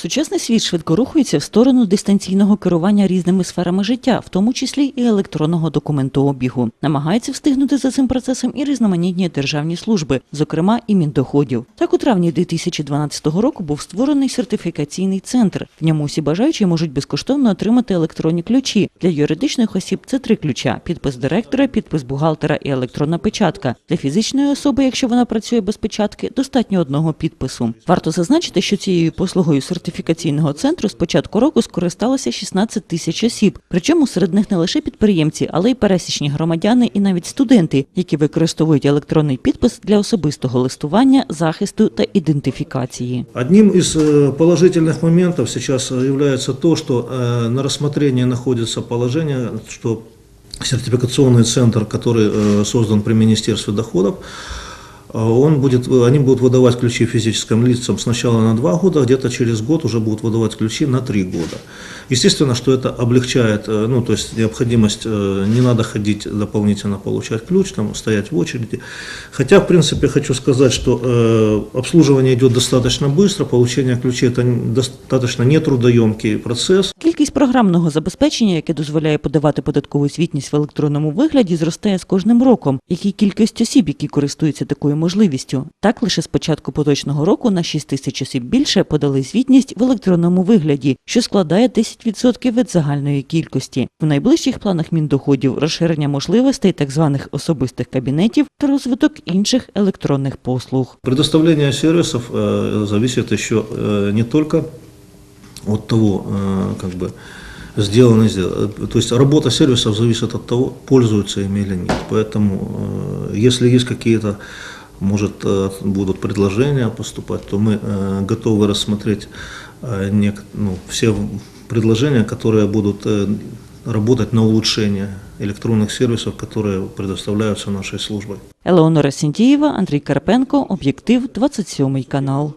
Сучасний світ швидко рухається в сторону дистанційного керування різними сферами життя, в тому числі і електронного документообігу. Намагаються встигнути за цим процесом і різноманітні державні служби, зокрема і Міндоходів. Так у травні 2012 року був створений сертифікаційний центр. В ньому усі бажаючі можуть безкоштовно отримати електронні ключі. Для юридичних осіб це три ключа: підпис директора, підпис бухгалтера і електронна печатка. Для фізичної особи, якщо вона працює без печатки, достатньо одного підпису. Варто зазначити, що цією послугою сертифікаційного центру з початку року скористалося 16 тисяч осіб. Причому серед них не лише підприємці, але й пересічні громадяни і навіть студенти, які використовують електронний підпис для особистого листування, захисту та ідентифікації. Одним из э, положительных моментов сейчас э, является то, что э, на рассмотрении находится положение, что сертификационный центр, который э, создан при Министерстве доходов, э, он будет, они будут выдавать ключи физическим лицам сначала на два года, где-то через год уже будут выдавать ключи на три года. Естественно, что это облегчает, э, ну, то есть необходимость, э, не надо ходить дополнительно получать ключ, там, стоять в очереди. Хотя, в принципе, хочу сказать, что э, обслуживание идет достаточно быстро, получение ключей это достаточно нетрудоемкий процесс. Кількість програмного забезпечення, яке дозволяє подавати податкову звітність в електронному вигляді, зростає з кожним роком, як і кількість осіб, які користуються такою можливістю. Так, лише з початку поточного року на 6 тисяч осіб більше подали звітність в електронному вигляді, що складає 10% від загальної кількості. В найближчих планах міндоходів розширення можливостей так званих особистих кабінетів та розвиток інших електронних послуг. Предоставление сервисов э, зависит еще э, не только от того, э, как бы сделано, не сделано. То есть работа сервисов зависит от того, пользуются ими или нет. Поэтому, э, если есть какие-то, может, э, будут предложения поступать, то мы э, готовы рассмотреть э, нек- ну, все предложения, которые будут э, работать на улучшение электронных сервисов, которые предоставляются нашей службой. Елеонора Сінтієва, Андрій Карпенко, Об'єктив, 27 канал.